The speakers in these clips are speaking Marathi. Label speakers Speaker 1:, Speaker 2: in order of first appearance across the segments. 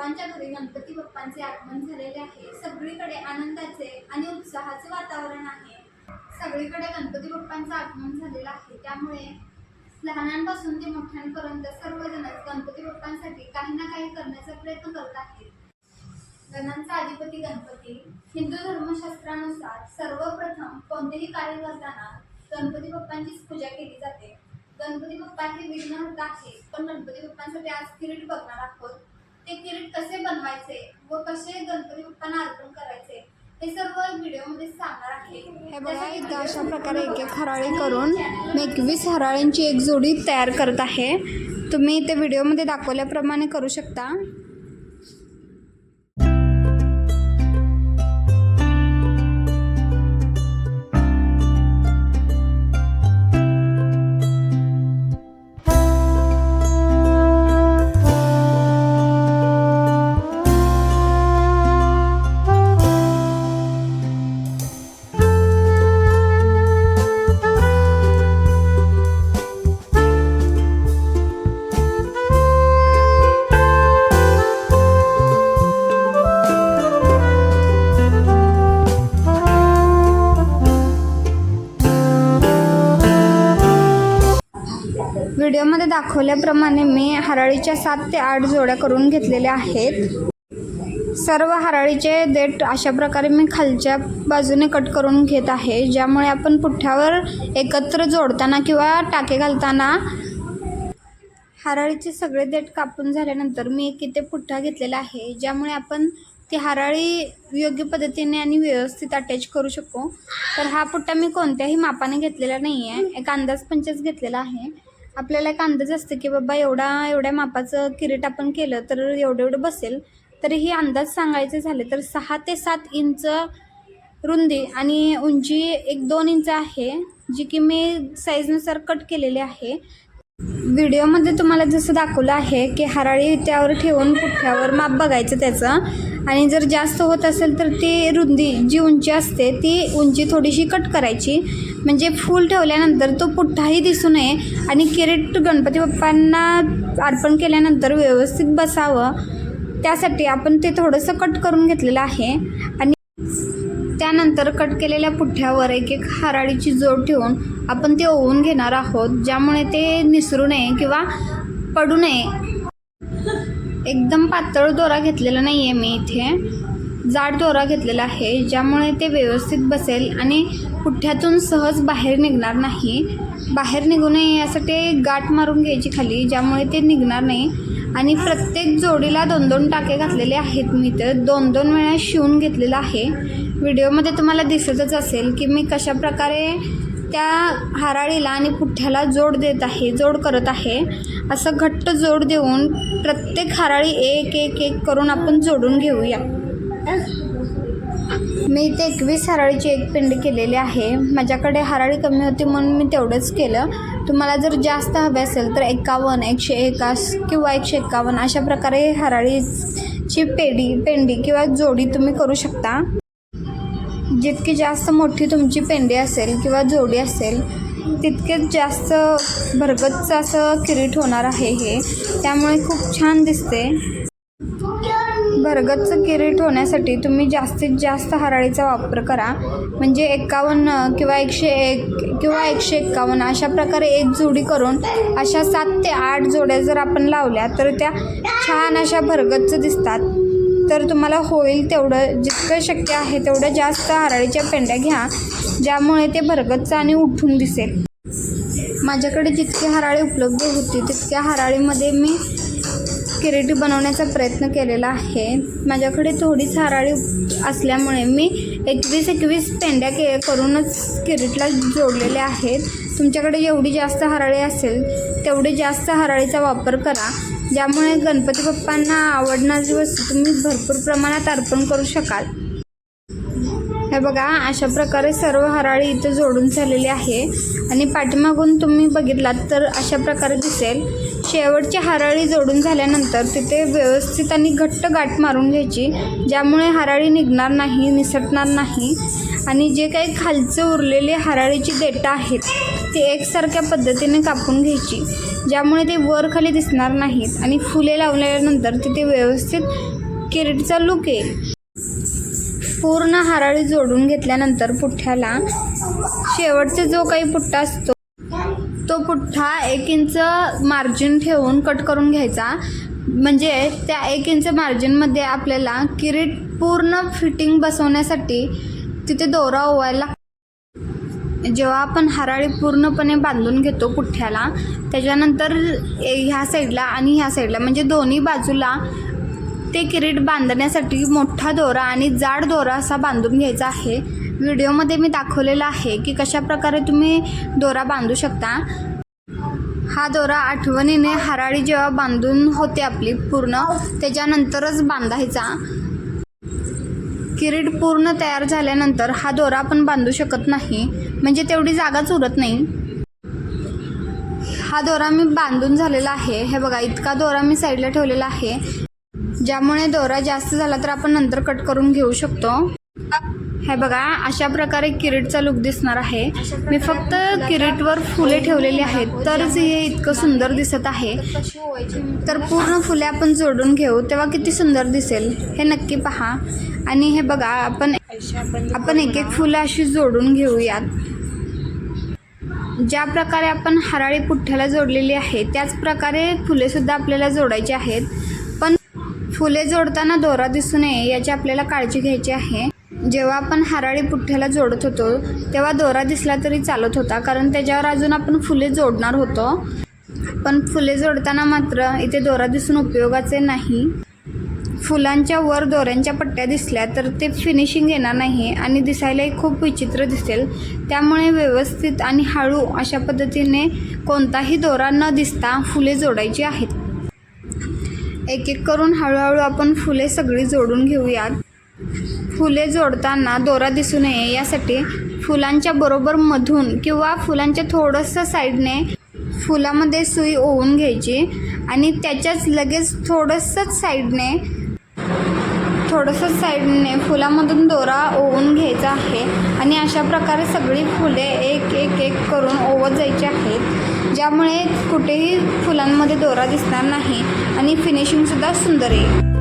Speaker 1: सर्वांच्या घरी गणपती बाप्पांचे आगमन झालेले आहे. सगळीकडे आनंदाचे आणि उत्साहाचे वातावरण आहे. सगळीकडे गणपती बाप्पांचं आगमन झालेलं आहे. त्यामुळे लहानांपासून ते मोठ्यांपर्यंत सर्वजणच गणपती बाप्पांसाठी काही ना काही करण्याचा प्रयत्न करत आहेत. गणांचा अधिपती गणपती. हिंदू धर्मशास्त्रानुसार सर्वप्रथम कोणतेही कार्य करताना गणपती बाप्पांचीच पूजा केली जाते. गणपती बाप्पा हे विघ्नहर्ता आहे पण गणपती बाप्पांसाठी आज किरीट बघणार आहोत. ते किरीट कसे बनवायचे व कसे गणपती बाप्पांना अर्पण करायचे हे सर्व व्हिडिओमध्ये सांगणार आहे.
Speaker 2: हे बघा इथं अशा प्रकारे एक एक. हराळी करून मी एकवीस हराळींची एक जोडी तयार करत आहे. तुम्ही ते व्हिडिओमध्ये दाखवल्याप्रमाणे करू शकता. व्हिडिओमध्ये दाखवल्याप्रमाणे मी हराळीच्या सात ते आठ जोड्या करून घेतलेल्या आहेत. सर्व हराळीचे देठ अशा प्रकारे मी खालच्या बाजूने कट करून घेत आहे ज्यामुळे आपण पुठ्ठ्यावर एकत्र जोडताना किंवा टाके घालताना हराळीचे सगळे देठ कापून झाल्यानंतर मी एक इथे पुठ्ठा घेतलेला आहे ज्यामुळे आपण ती हराळी योग्य पद्धतीने आणि व्यवस्थित अटॅच करू शकू. तर हा पुट्टा मी कोणत्याही मापाने घेतलेला नाही आहे एक अंदाज पंचच घेतलेला आहे. आपल्याला एक अंदाज असतो की बाबा एवढा एवढ्या मापाचं किरीट आपण केलं तर एवढं एवढं बसेल. तरीही अंदाज सांगायचे झाले तर सहा ते सात इंच रुंदी आणि उंची एक दोन इंच आहे जी की मी साईजनुसार कट केलेली आहे. व्हिडिओमध्ये तुम्हाला जसं दाखवलं आहे की हराळी त्यावर ठेवून पुठ्ठ्यावर माप बघायचं त्याचं. आणि जर जास्त होत असेल तर ती रुंदी जी उंची असते ती उंची थोडीशी कट करायची. म्हणजे फूल ठेवल्यानंतर तो पुठ्ठाही दिसू नये आणि किरीट गणपती बाप्पांना अर्पण केल्यानंतर व्यवस्थित बसावं. त्यासाठी आपण ते थोडंसं कट करून घेतलेलं आहे. आणि त्यानंतर कट केलेल्या पुठ्ठ्यावर एक एक हराळीची जोड ठेवून आपण ते ओवून घेणार आहोत ज्यामुळे ते निसरू नये किंवा पडू नये. एकदम पातळ दोरा घेतलेला नाही आहे मी इथे. जाड दोरा घेतलेला आहे ज्यामुळे ते व्यवस्थित बसेल आणि पुठ्ठ्यातून सहज बाहेर निघणार नाही. बाहेर निघू नये यासाठी गाठ मारून घ्यायची खाली ज्यामुळे ते निघणार नाही. आणि प्रत्येक जोडीला दोन दोन टाके घातलेले आहेत. मी तर दोन दोन वेळा शिवून घेतलेलं आहे. व्हिडिओमध्ये तुम्हाला दिसतच असेल की मी कशा प्रकारे त्या हाराळीला आणि पुठ्ठ्याला जोड देत आहे जोड करत आहे. असं घट्ट जोड देऊन प्रत्येक हाराळी एक एक एक करून आपण जोडून घेऊया. मी इथे एकवीस हराळीची एक पिंड केलेली आहे. माझ्याकडे हराळी कमी होती म्हणून मी तेवढंच केलं. तुम्हाला जर जास्त हवे असेल तर एकावन्न एकशे एकास किंवा एकशे एकावन्न अशा प्रकारे हराळीची पेढी पेंडी किंवा जोडी तुम्ही करू शकता. जितकी जास्त मोठी तुमची पेंडी असेल किंवा जोडी असेल तितकेच जास्त भरगतचं असं किरीट होणार आहे हे. त्यामुळे खूप छान दिसते. भरगतचं किरीट होण्यासाठी तुम्ही जास्तीत जास्त हराळीचा वापर करा. म्हणजे एकावन्न किंवा एकशे एक किंवा एकशे एक्कावन्न अशा प्रकारे एक जोडी करून अशा सात ते आठ जोड्या जर आपण लावल्या तर त्या छान अशा भरगतच दिसतात. तर तुम्हाला होईल तेवढं जितकं शक्य आहे तेवढं जास्त हराळीच्या पेंड्या घ्या ज्यामुळे ते भरगतचं आणि उठून दिसेल. माझ्याकडे जितकी हराळी उपलब्ध होती तितक्या हराळीमध्ये मी किरीटी बनवण्याचा प्रयत्न केलेला आहे. माझ्याकडे थोडीच हराळी असल्यामुळे मी एकवीस एकवीस पेंड्या के करूनच किरीटला जोडलेले आहेत. तुमच्याकडे जेवढी जास्त हराळी असेल तेवढी जास्त हराळीचा वापर करा. ज्यामुळे गणपती बाप्पांना आवडणारी वस्तू तुम्ही भरपूर प्रमाणात अर्पण करू शकाल. हे बघा अशा प्रकारे सर्व हराळी इथं जोडून झालेली आहे. आणि पाठीमागून तुम्ही बघितलात तर अशा प्रकारे दिसेल. शेवटची हराळी जोडून झाल्यानंतर तिथे व्यवस्थित आणि घट्ट गाठ मारून घ्यायची ज्यामुळे हराळी निघणार नाही निसटणार नाही. आणि जे काही खालचं उरलेले हराळीची देठं आहेत ती एकसारख्या पद्धतीने कापून घ्यायची. ज्यामुळे ते वर खाली दिसणार नाहीत आणि फुले लावल्यानंतर तिथे व्यवस्थित किरीटचा लुक येईल पूर्ण हाराळी जोडून घेतल्यानंतर पुठ्ठ्याला शेवटचा जो काही पुठ्ठा असतो तो पुठ्ठा एक इंच मार्जिन ठेवून कट करून घ्यायचा म्हणजे त्या एक इंच मार्जिनमध्ये आपल्याला किरीट पूर्ण फिटिंग बसवण्यासाठी तिथे दोरा ओवायला लागतो. जेव्हा आपण हराळी पूर्णपणे बांधून घेतो पुठ्ठ्याला त्याच्यानंतर ए- ह्या साईडला आणि ह्या साईडला म्हणजे दोन्ही बाजूला ते किरीट बांधण्यासाठी मोठा दोरा आणि जाड दोरा असा बांधून घ्यायचा आहे. व्हिडिओमध्ये मी दाखवलेला आहे की कशा प्रकारे तुम्ही दोरा बांधू शकता. हा दोरा आठवणीने हराळी जेव्हा बांधून होते आपली पूर्ण त्याच्यानंतरच बांधायचा. किरीट पूर्ण तयार झाल्यानंतर हा दोरा आपण बांधू शकत नाही. म्हणजे तेवढी जागाच उरत नाही. हा दोरा मी बांधून झालेला आहे. हे बघा इतका दोरा मी साईडला ठेवलेला आहे. ज्यामुळे दोरा जास्त झाला तर आपण नंतर कट करून घेऊ शकतो. हे बघा अशा प्रकारे किरीटचा लुक दिसणार आहे. मी फक्त किरीटवर फुले ठेवलेली आहेत तरच हे इतकं सुंदर दिसत आहे. तर पूर्ण फुले आपण जोडून घेऊ तेव्हा किती सुंदर दिसेल हे नक्की पहा. आणि हे बघा आपण आपण एक एक फुलं अशी जोडून घेऊयात. ज्या प्रकारे आपण हराळी पुठ्ठ्याला जोडलेली आहे त्याच प्रकारे फुलेसुद्धा आपल्याला जोडायची आहेत. पण फुले जोडताना दोरा दिसू नये याची आपल्याला काळजी घ्यायची आहे. जेव्हा आपण हराळी पुठ्ठ्याला जोडत होतो तेव्हा दोरा दिसला तरी चालत होता कारण त्याच्यावर अजून आपण फुले जोडणार होतो. पण फुले जोडताना मात्र इथे दोरा दिसून उपयोगाचे नाही. फुलांच्या वर दोऱ्यांच्या पट्ट्या दिसल्या तर ते फिनिशिंग येणार नाही आणि दिसायलाही खूप विचित्र दिसेल. त्यामुळे व्यवस्थित आणि हळू अशा पद्धतीने कोणताही दोरा न दिसता फुले जोडायची आहेत. एक एक करून हळूहळू आपण फुले सगळी जोडून घेऊयात. फुले जोडताना दोरा दिसू नये यासाठी फुलांच्या बरोबर मधून किंवा फुलांच्या थोडंसं साईडने फुलामध्ये सुई ओवून घ्यायची आणि त्याच्याच लगेच थोडंसंच साईडने थोडंसं साईडने फुलामधून दोरा ओवून घ्यायचा आहे. आणि अशा प्रकारे सगळी फुले एक एक एक करून ओवत जायची आहेत ज्यामुळे कुठेही फुलांमध्ये दोरा दिसणार नाही आणि फिनिशिंगसुद्धा सुंदर येईल.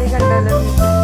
Speaker 2: സാരി കണ്ടല്ലോ